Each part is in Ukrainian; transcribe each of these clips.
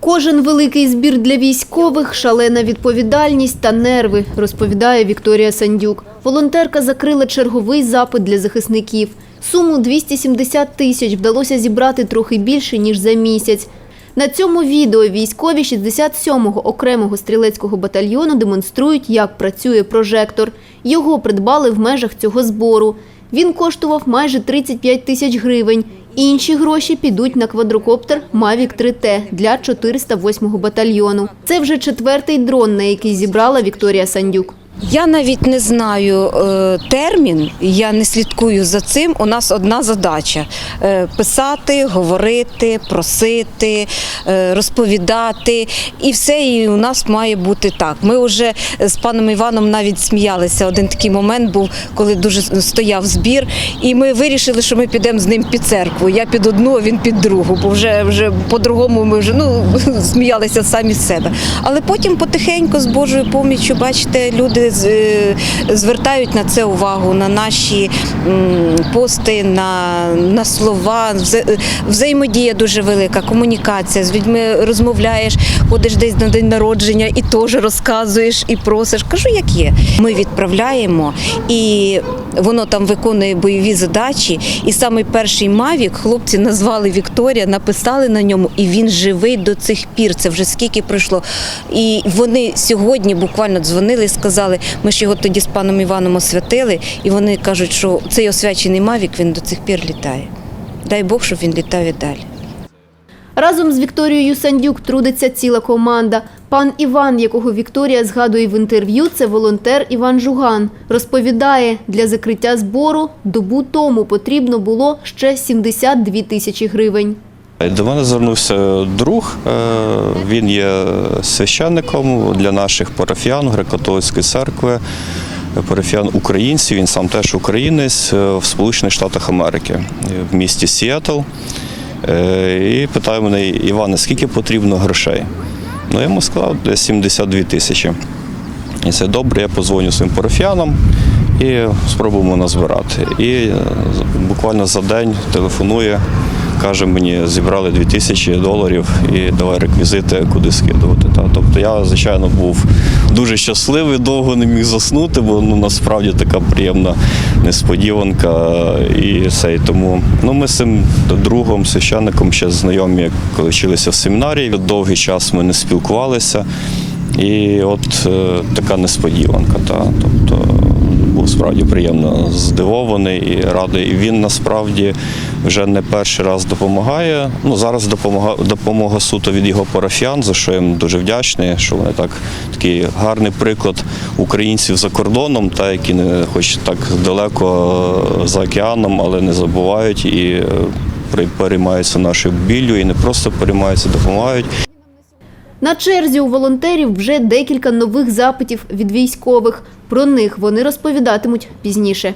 Кожен великий збір для військових – шалена відповідальність та нерви, розповідає Вікторія Сандюк. Волонтерка закрила черговий запит для захисників. Суму 270 тисяч вдалося зібрати трохи більше, ніж за місяць. На цьому відео військові 67-го окремого стрілецького батальйону демонструють, як працює прожектор. Його придбали в межах цього збору. Він коштував майже 35 тисяч гривень. Інші гроші підуть на квадрокоптер Мавік 3 т для 408-го батальйону. Це вже четвертий дрон, на який зібрала Вікторія Сандюк. Я навіть не знаю е, термін, я не слідкую за цим. У нас одна задача е, писати, говорити, просити, е, розповідати. І все і у нас має бути так. Ми вже з паном Іваном навіть сміялися. Один такий момент був, коли дуже стояв збір, і ми вирішили, що ми підемо з ним під церкву. Я під одну, а він під другу, бо вже, вже по-другому ми вже ну, сміялися самі з себе. Але потім потихеньку з Божою поміччю, бачите, люди е, звертають на це увагу, на наші пости, на, на слова. Взаємодія дуже велика, комунікація. З людьми розмовляєш, ходиш десь на день народження і теж розказуєш і просиш. Кажу, як є. Ми відправляємо і воно там виконує бойові задачі. І саме перший Мавік хлопці назвали Вікторія, написали на ньому, і він живий до цих пір. Це вже скільки пройшло. І вони сьогодні буквально дзвонили і сказали, ми ж його тоді з паном Іваном освятили, і вони кажуть, що цей освячений Мавік він до цих пір літає. Дай Бог, щоб він літав і далі. Разом з Вікторією Сандюк трудиться ціла команда. Пан Іван, якого Вікторія згадує в інтерв'ю, це волонтер Іван Жуган. Розповідає, для закриття збору добу тому потрібно було ще 72 тисячі гривень. До мене звернувся друг. е, Він є священником для наших парафіян греко-католицької церкви, парафіян українців. Він сам теж українець е, в Сполучених Штатах Америки в місті Сіетл. Е, І питає мене, Іване, скільки потрібно грошей? Ну, я йому сказав, десь 72 тисячі. І це добре, я позвоню своїм парафіянам і спробуємо назбирати. І е, буквально за день телефонує, каже мені, зібрали 2000 доларів і давай реквізити, куди скидувати. Та. Тобто я, звичайно, був дуже щасливий, довго не міг заснути, бо ну, насправді така приємна несподіванка. І все. І тому ну, ми з цим другом, священником ще знайомі, коли вчилися в семінарії. Довгий час ми не спілкувалися. І от е, така несподіванка. Та. Тобто був справді приємно здивований і радий. Він насправді вже не перший раз допомагає. Ну, зараз допомога, допомога суто від його парафіян, за що я їм дуже вдячний, що вони так такий гарний приклад українців за кордоном, та, які не хоч так далеко е, за океаном, але не забувають і е, переймаються нашою біллю, і не просто переймаються, допомагають. На черзі у волонтерів вже декілька нових запитів від військових. Про них вони розповідатимуть пізніше.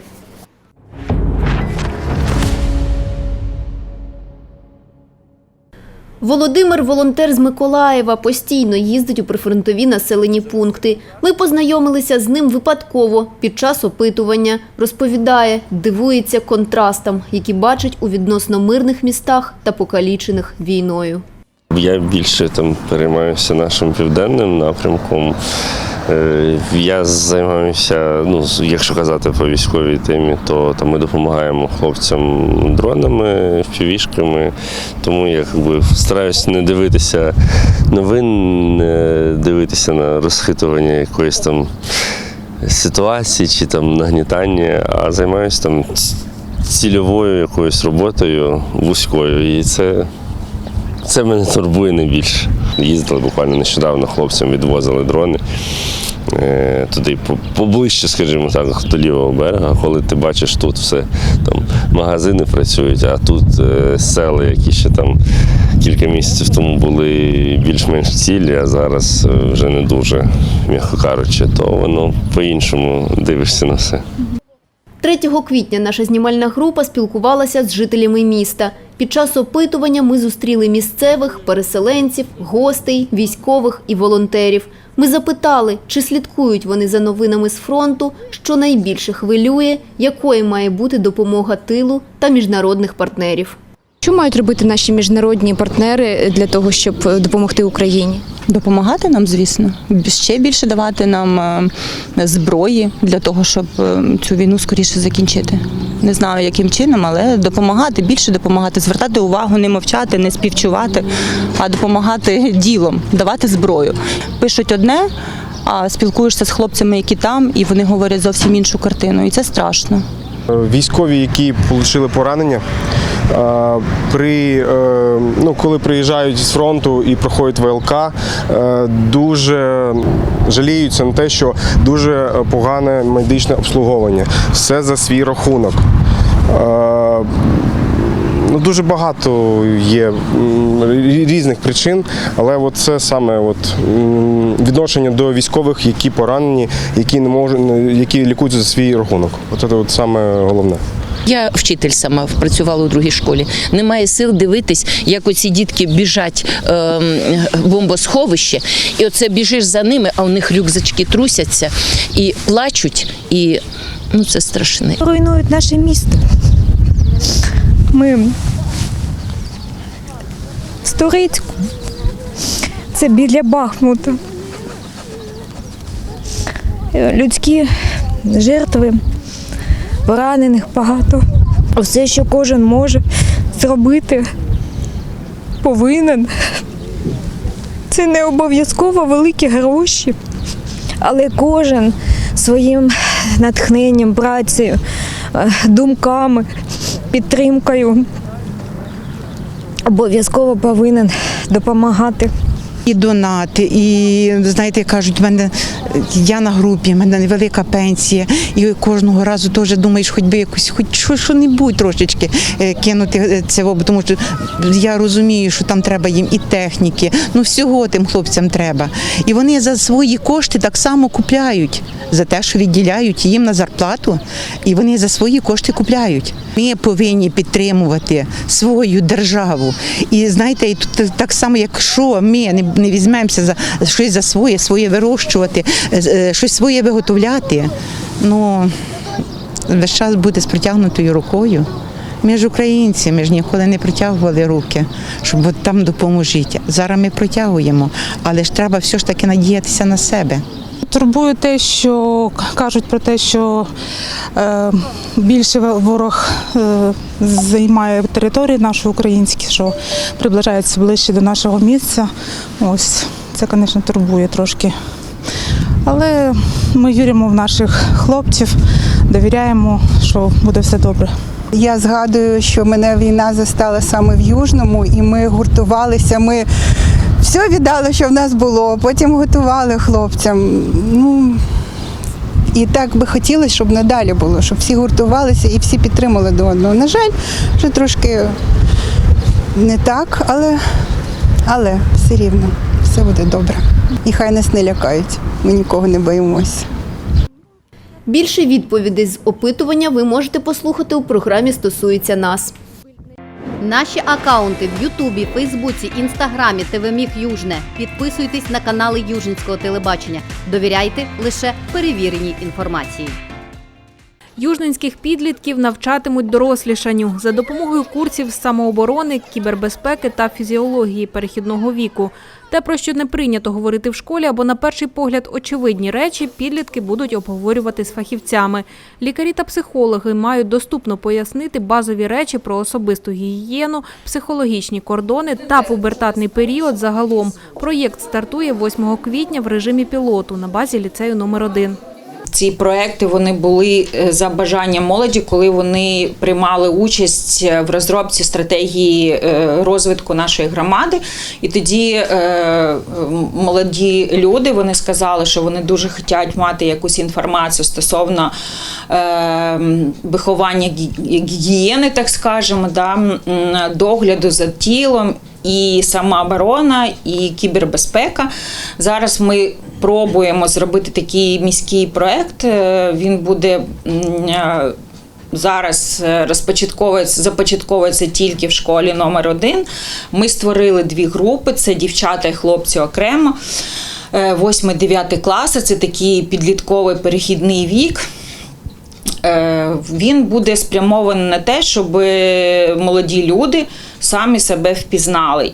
Володимир, волонтер з Миколаєва, постійно їздить у прифронтові населені пункти. Ми познайомилися з ним випадково під час опитування. Розповідає, дивується контрастам, які бачить у відносно мирних містах та покалічених війною. Я більше там переймаюся нашим південним напрямком. Е, Я займаюся, ну, якщо казати по військовій темі, то там ми допомагаємо хлопцям дронами, півішками. Тому я якби, стараюся не дивитися новин, не дивитися на розхитування якоїсь там ситуації чи там нагнітання, а займаюся там цільовою якоюсь роботою вузькою. І це це мене турбує найбільше. Їздили буквально нещодавно хлопцям, відвозили дрони е, туди поближче, скажімо так, до лівого берега, коли ти бачиш тут все, там магазини працюють, а тут е, села, які ще там кілька місяців тому були більш-менш цілі, а зараз е, вже не дуже, м'яко кажучи, то воно по-іншому дивишся на все. 3 квітня наша знімальна група спілкувалася з жителями міста. Під час опитування ми зустріли місцевих, переселенців, гостей, військових і волонтерів. Ми запитали, чи слідкують вони за новинами з фронту, що найбільше хвилює, якою має бути допомога тилу та міжнародних партнерів. Що мають робити наші міжнародні партнери для того, щоб е, допомогти Україні? Допомагати нам, звісно, ще більше давати нам е, зброї для того, щоб е, цю війну скоріше закінчити. Не знаю, яким чином, але допомагати, більше допомагати, звертати увагу, не мовчати, не співчувати, а допомагати ділом, давати зброю. Пишуть одне, а спілкуєшся з хлопцями, які там, і вони говорять зовсім іншу картину. І це страшно. Військові, які отримали поранення, при, е, ну, коли приїжджають з фронту і проходять ВЛК, е, дуже жаліються на те, що дуже погане медичне обслуговування. Все за свій рахунок. Ну, дуже багато є різних причин, але от це саме от, відношення до військових, які поранені, які не можуть, які лікуються за свій рахунок. От це от саме головне. Я вчитель сама працювала у другій школі. Немає сил дивитись, як оці дітки біжать в бомбосховище, і оце біжиш за ними, а у них рюкзачки трусяться і плачуть, і ну це страшне. руйнують наше місто. Ми Сторицьку. Це біля Бахмута. Е, Людські жертви, поранених багато. Все, що кожен може зробити, повинен. Це не обов'язково великі гроші, але кожен своїм натхненням, працею, е, думками, підтримкою обов'язково повинен допомагати. І донати, і знаєте, кажуть, в мене я на групі, в мене невелика пенсія, і кожного разу теж думаєш, хоч би якось, хоч що, що-небудь трошечки е, кинути е, це, тому що я розумію, що там треба їм і техніки, ну всього тим хлопцям треба. І вони за свої кошти так само купляють за те, що відділяють їм на зарплату, і вони за свої кошти купляють. Ми повинні підтримувати свою державу. І знаєте, і тут так само, якщо ми не, візьмемося за щось за своє, своє вирощувати, щось своє виготовляти, ну весь час бути з протягнутою рукою. Ми ж українці, ми ж ніколи не протягували руки, щоб от там допоможіть. Зараз ми протягуємо, але ж треба все ж таки надіятися на себе. Турбує те, що кажуть про те, що е, більше ворог е, займає території наші українські, що приближається ближче до нашого місця. Ось це, звісно, турбує трошки. Але ми віримо в наших хлопців, довіряємо, що буде все добре. Я згадую, що мене війна застала саме в Южному, і ми гуртувалися. Ми все віддали, що в нас було. Потім готували хлопцям. Ну і так би хотілося, щоб надалі було, щоб всі гуртувалися і всі підтримали до одного. На жаль, вже трошки не так, але, але все рівно все буде добре. І хай нас не лякають. Ми нікого не боїмося. Більше відповідей з опитування ви можете послухати у програмі «Стосується нас». Наші акаунти в Ютубі, Фейсбуці, Інстаграмі, ТВ Южне. Підписуйтесь на канали Южинського телебачення. Довіряйте лише перевіреній інформації. Южненських підлітків навчатимуть дорослішанню за допомогою курсів з самооборони, кібербезпеки та фізіології перехідного віку. Те, про що не прийнято говорити в школі, або на перший погляд очевидні речі, підлітки будуть обговорювати з фахівцями. Лікарі та психологи мають доступно пояснити базові речі про особисту гігієну, психологічні кордони та пубертатний період загалом. Проєкт стартує 8 квітня в режимі пілоту на базі ліцею номер 1 Ці проекти вони були е, за бажанням молоді, коли вони приймали участь е, в розробці стратегії е, розвитку нашої громади. І тоді молоді люди вони сказали, що вони дуже хочуть мати якусь інформацію стосовно виховання гігієни, так скажемо, да, догляду за тілом. І самооборона, і кібербезпека. Зараз ми пробуємо зробити такий міський проект. Е, Він буде е, зараз е, розпочатковується, започатковується тільки в школі номер один. Ми створили дві групи: це дівчата і хлопці окремо. 8-9 класи це такий підлітковий перехідний вік. Е, Він буде спрямований на те, щоб молоді люди самі себе впізнали.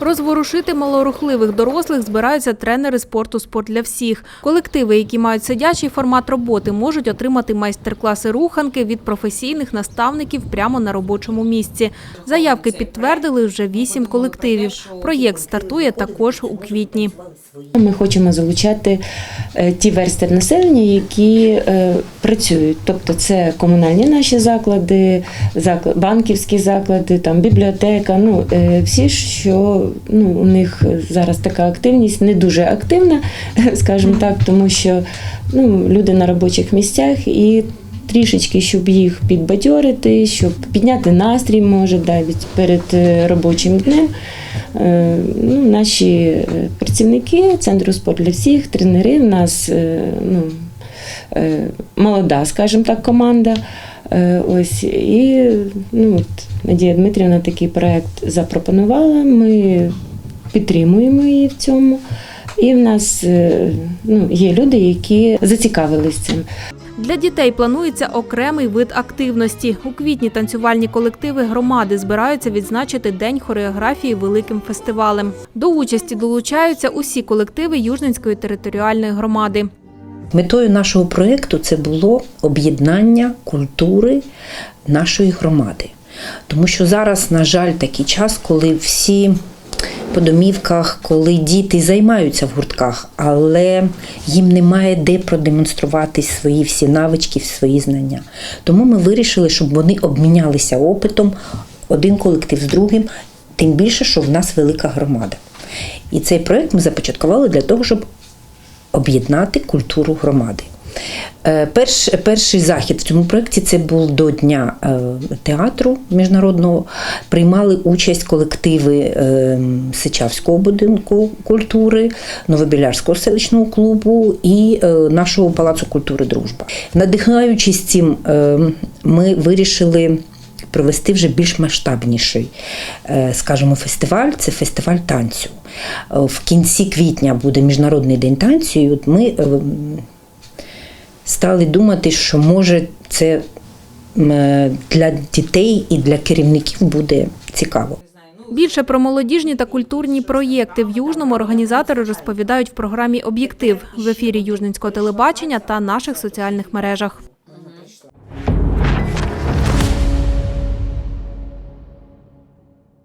Розворушити малорухливих дорослих збираються тренери спорту «Спорт для всіх». Колективи, які мають сидячий формат роботи, можуть отримати майстер-класи руханки від професійних наставників прямо на робочому місці. Заявки підтвердили вже вісім колективів. Проєкт стартує також у квітні. Ми хочемо залучати е, ті верстви населення, які е, працюють. Тобто це комунальні наші заклади, заклад, банківські заклади, там бібліотека. Ну е, всі, що ну, у них зараз така активність не дуже активна, скажімо так, тому що ну, люди на робочих місцях і. Трішечки, щоб їх підбадьорити, щоб підняти настрій, може, навіть перед е, робочим днем. Е, Ну, наші е, працівники Центру спорт для всіх, тренери, в нас ну, молода, скажімо так, команда. Ось і ну, от, Надія Дмитрівна такий проект запропонувала. Ми підтримуємо її в цьому. І в нас ну, є люди, які зацікавились цим. Для дітей планується окремий вид активності. У квітні танцювальні колективи громади збираються відзначити День хореографії великим фестивалем. До участі долучаються усі колективи Южненської територіальної громади. Метою нашого проєкту це було об'єднання культури нашої громади. Тому що зараз, на жаль, такий час, коли всі по домівках, коли діти займаються в гуртках, але їм немає де продемонструвати свої всі навички, свої знання. Тому ми вирішили, щоб вони обмінялися опитом один колектив з другим, тим більше, що в нас велика громада. І цей проєкт ми започаткували для того, щоб об'єднати культуру громади. Е, Перш, перший захід в цьому проєкті це був до Дня е, театру міжнародного. Приймали участь колективи е, Сичавського будинку культури, Новобілярського селищного клубу і нашого палацу культури Дружба. Надихаючись цим, ми вирішили провести вже більш масштабніший, скажімо, фестиваль. Це фестиваль танцю. В кінці квітня буде Міжнародний день танцю. І от ми стали думати, що може це для дітей і для керівників буде цікаво. Більше про молодіжні та культурні проєкти в Южному організатори розповідають в програмі Об'єктив в ефірі Южненського телебачення та наших соціальних мережах.